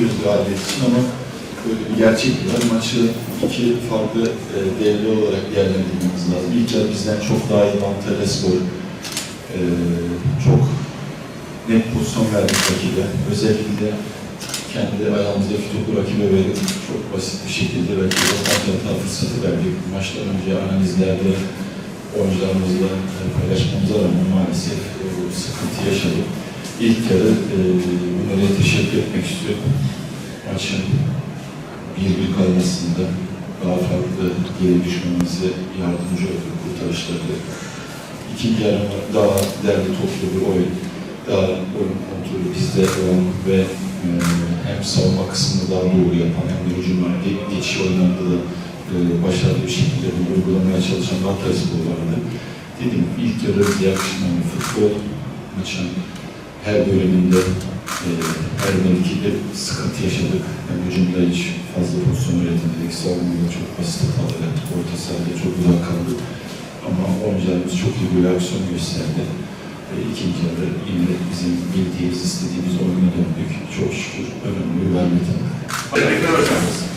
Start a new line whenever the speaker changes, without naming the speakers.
mutluyuz galibiyet için ama böyle bir gerçek var. Maçı iki farklı e, devre olarak değerlendirmemiz lazım. İlk yarı bizden çok daha iyi Monteresco e, çok net pozisyon verdik rakibe. Özellikle kendi ayağımızdaki topu rakibe verip çok basit bir şekilde rakibe hata fırsatı verdik. Maçtan önce analizlerde oyuncularımızla e, paylaşmamıza rağmen maalesef e, sıkıntı yaşadık. İlk yarı e, teşekkür etmek istiyorum. Maçın bir bir kalmasında daha farklı geri düşmemize yardımcı oldu kurtarışlarda. İkinci yarı daha derli toplu bir oyun. Daha oyun kontrolü bizde olan ve e, hem savunma kısmını daha doğru yapan hem de hücumlar ge- geçiş oyunlarında da e, başarılı bir şekilde bunu uygulamaya çalışan Galatasaray Spor vardı. Dedim ilk yarı bir futbol maçın her bölümünde e, her mevkide sıkıntı yaşadık. Hem hücumda hiç fazla pozisyon üretemedik. Savunmada çok basit hatalar yaptık. Orta sahada çok uzak kaldık. Ama oyuncularımız çok iyi bir reaksiyon gösterdi. Ve ikinci yarı yine bizim bildiğimiz, istediğimiz oyuna döndük. Çok şükür önemli bir vermedi.
Teşekkür ederim.